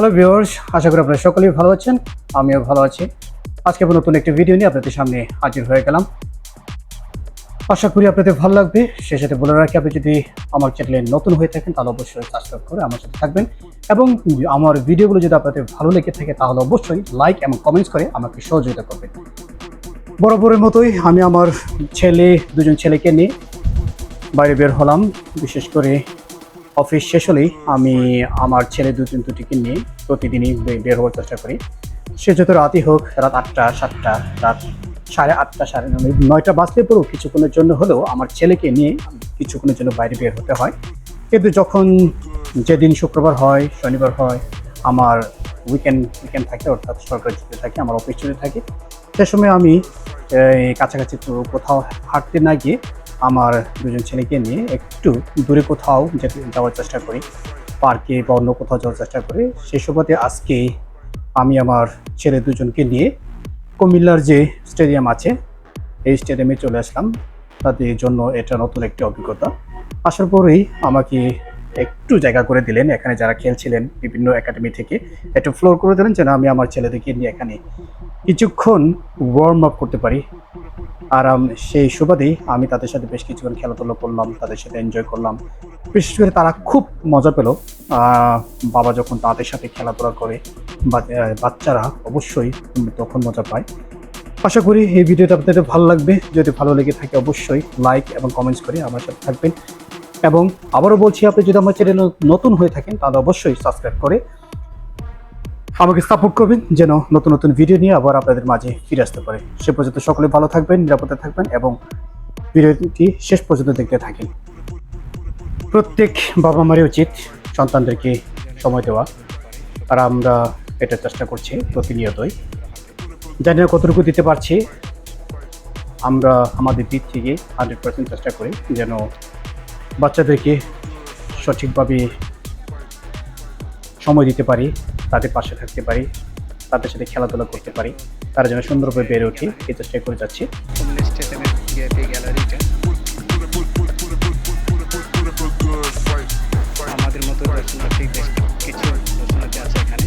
Hello viewers, আশা করি আপনারা সকলেই ভালো আছেন, আমিও ভালো আছি। আজকে নতুন একটি ভিডিও নিয়ে আপনাদের সামনে হাজির হয়ে গেলাম। আশা করি আপনাদের ভালো লাগবে। সেই সাথে বলে রাখি, আপনি যদি আমার চ্যানেলে নতুন হয়ে থাকেন, তাহলে অবশ্যই সাবস্ক্রাইব করে আমার সাথে থাকবেন এবং আমার ভিডিওগুলো যদি আপনাদের ভালো লেগে থাকে, তাহলে অবশ্যই লাইক এবং কমেন্টস করে আমাকে সহযোগিতা করবেন। বরাবরের মতোই আমি আমার ছেলে, দুজন ছেলেকে নিয়ে বাইরে বের হলাম। বিশেষ করে অফিস শেষ হলেই আমি আমার ছেলে দু তিন দুটিকে নিয়ে প্রতিদিনই বের হওয়ার চেষ্টা করি। সে যত রাতই হোক, রাত আটটা, সাতটা, রাত সাড়ে আটটা, সাড়ে নয়, নয়টা বাজলে পরেও কিছুক্ষণের জন্য হলেও আমার ছেলেকে নিয়ে কিছুক্ষণের জন্য বাইরে বের হতে হয়। কিন্তু যখন যেদিন শুক্রবার হয়, শনিবার হয়, আমার উইকেন্ড উইকেন্ড থাকে, অর্থাৎ সরকারি ছুটি থাকে, আমার অফিস ছুটি থাকে, সে সময় আমি কাছাকাছি কোথাও হাঁটতে না গিয়ে আমার দুজন ছেলেকে নিয়ে একটু দূরে কোথাও যাওয়ার চেষ্টা করি, পার্কে বা অন্য কোথাও যাওয়ার চেষ্টা করি। সেই সুবাদে আজকে আমি আমার ছেলে দুজনকে নিয়ে কুমিল্লার যে স্টেডিয়াম আছে, এই স্টেডিয়ামে চলে আসলাম। তাদের জন্য এটা নতুন একটি অভিজ্ঞতা। আসার পরেই আমাকে একটু জায়গা করে দিলেন। এখানে যারা খেলছিলেন বিভিন্ন একাডেমি থেকে, একটু ফ্লোর করে দিলেন যেন আমি আমার ছেলেদেরকে নিয়ে এখানে কিছুক্ষণ ওয়ার্ম আপ করতে পারি। আর সেই সুবাদেই আমি তাদের সাথে বেশ কিছুক্ষণ খেলাধুলো করলাম, তাদের সাথে এনজয় করলাম। বিশেষ করে তারা খুব মজা পেল। বাবা যখন তাদের সাথে খেলাধুলা করে বাচ্চারা অবশ্যই তখন মজা পায়। আশা করি এই ভিডিওটা আপনাদের ভালো লাগবে। যদি ভালো লেগে থাকে অবশ্যই লাইক এবং কমেন্টস করে আমার সাথে থাকবেন। এবং আবারও বলছি, আপনি যদি আমার চ্যানেল নতুন হয়ে থাকেন, তাহলে অবশ্যই সাবস্ক্রাইব করে আমাকে সাপোর্ট করবেন যেন নতুন নতুন ভিডিও নিয়ে আবার আপনাদের মাঝে ফিরে আসতে পারে। সে পর্যন্ত সকলে ভালো থাকবেন, নিরাপদে থাকবেন এবং ভিডিওটি শেষ পর্যন্ত দেখতে থাকেন। প্রত্যেক বাবা মারই উচিত সন্তানদেরকে সময় দেওয়া। আর আমরা এটা চেষ্টা করছি প্রতিনিয়তই। জানি না কতটুকু দিতে পারছি। আমরা আমাদের দিক থেকে হান্ড্রেড পার্সেন্ট চেষ্টা করি যেন বাচ্চাদেরকে সঠিকভাবে সময় দিতে পারি। তাদের পাশে থাকতে পারি, তাদের সাথে খেলাধুলা করতে পারি। তারা যেন সুন্দরভাবে বেড়ে উঠি এই চেষ্টা করে যাচ্ছি। আমাদের মতো কিছু আছে এখানে।